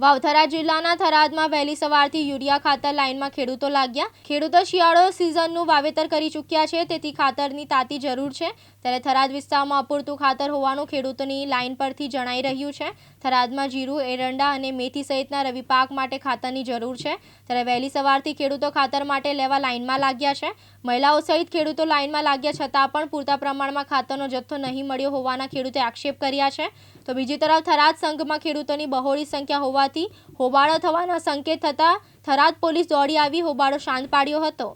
વાવથરા જિલ્લાના થરાદમાં વહેલી સવારથી યુરિયા ખાતર લાઇનમાં ખેડૂતો લાગ્યા. ખેડૂતો શિયાળો સિઝનનું વાવેતર કરી ચૂક્યા છે, તેથી ખાતરની તાતી જરૂર છે. ત્યારે થરાદ વિસ્તારમાં અપૂરતું ખાતર હોવાનું ખેડૂતોની લાઇન પરથી જણાઈ રહ્યું છે. થરાદમાં જીરું, એરંડા અને મેથી સહિતના રવિ પાક માટે ખાતરની જરૂર છે. ત્યારે વહેલી સવારથી ખેડૂતો ખાતર માટે લેવા લાઇનમાં લાગ્યા છે. મહિલાઓ સહિત ખેડૂતો લાઇનમાં લાગ્યા છતાં પણ પૂરતા પ્રમાણમાં ખાતરનો જથ્થો નહીં મળ્યો હોવાના ખેડૂતે આક્ષેપ કર્યા છે. તો બીજી તરફ થરાદ સંઘમાં ખેડૂતોની બહોળી સંખ્યા હોવાથી હોબાળો થવાના સંકેત થતાં થરાદ પોલીસ દોડી આવી હોબાળો શાંત પાડ્યો હતો.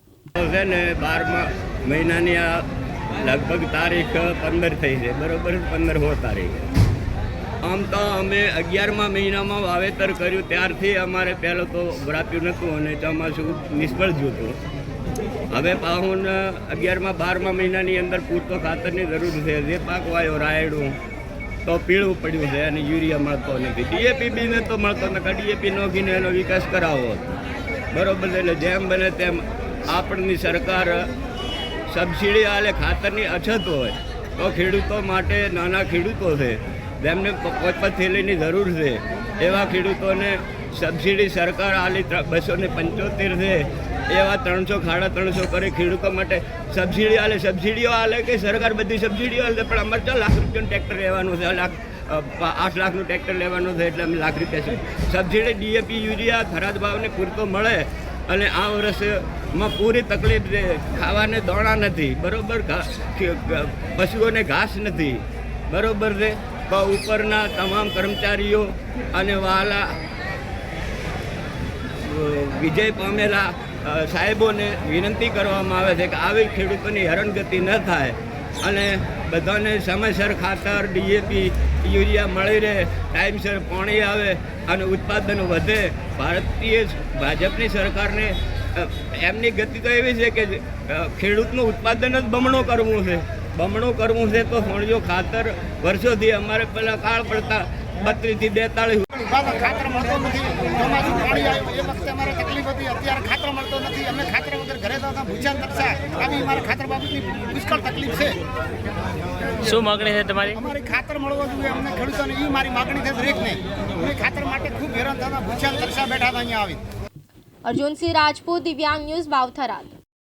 મહિનાની આ લગભગ તારીખ પંદર થઈ છે. બરોબર પંદર હો તારીખ. આમ તો અમે અગિયારમા મહિનામાં વાવેતર કર્યું. ત્યારથી અમારે પહેલો તો વરાપ્યું નહોતું અને ચોમાસું નિષ્ફળ ગયું હતું. હવે પાહુન અગિયારમાં બારમા મહિનાની અંદર પૂરતો ખાતરની જરૂર છે. જે પાક વાયો, રાયડું તો પીળું પડ્યું છે અને યુરિયા મળતો નથી. ડીએપી બી તો મળતો નથી. ડીએપી નોખીને એનો વિકાસ કરાવવો. બરોબર એટલે જેમ બને તેમ આપણની સરકાર સબસિડી આલે, ખાતરની અછત હોય, તો ખેડૂતો માટે નાના ખેડૂતો છે. જેમને પ- પાંચ પાંચ થેલીની જરૂર છે. એવા ખેડૂતોને સબસિડી સરકાર આલી બસો ને પંચોતેર છે. એવા ત્રણસો ખાડા ત્રણસો કરી ખેડૂતો માટે. સબસિડી આલે સબસિડીઓ આલે કે સરકાર બધી સબસિડીઓ આલે? પણ અમારે ચાર લાખ રૂપિયાનું ટ્રેક્ટર લેવાનું છે. લાખ આઠ લાખનું ટ્રેક્ટર લેવાનું છે એટલે અમે લાખ રૂપિયા છે. સબસિડી ડીએપી યુરિયા ખરાજ ભાવને પૂરતો મળે અને આ વર્ષમાં પૂરી તકલીફ છે. ખાવાને દોણા નથી. બરાબર પશુઓને ઘાસ નથી. બરાબર છે? ઉપરના તમામ કર્મચારીઓ અને વહાલા અ, વિજય પામેલા સાહેબોને વિનંતી કરવામાં આવે છે કે આવી ખેડૂતોની હેરાનગતિ ન થાય અને બધાને સમયસર ખાતર, ડીએપી, યુરિયા મળી રહે, ટાઈમસર પાણી આવે અને ઉત્પાદન વધે. ભારતીય ભાજપની સરકારને એમની ગતિ તો એવી છે કે ખેડૂતનું ઉત્પાદન જ બમણો કરવું છે. બમણું કરવું છે તો સોણિયો ખાતર વર્ષોથી અમારે પહેલાં કાળ પડતા બત્રીસથી બેતાળીસ. ખાતર મળતો નથી. ચોમાસું પાણી આવ્યું એ વખતે અમારે તકલીફ હતી. અત્યારે ખાતર મળતો નથી. અમે ખાતર વગર ઘરે તો ભૂચાન નકશા આવી મારે ખાતર બાબતની પુષ્કળ તકલીફ છે. શું માગણી છે તમારી? અમારી ખાતર મળવો જોઈએ. અમને ખેડૂતોને એ મારી માગણી છે દરેકને. અમે ખાતર માટે ખૂબ હેરાન થતા ભૂચાન તપસા બેઠા હતા અહીંયા આવી. અર્જુનસિંહ રાજપૂત દિવ્યાંગ ન્યૂઝ વાવથરાદ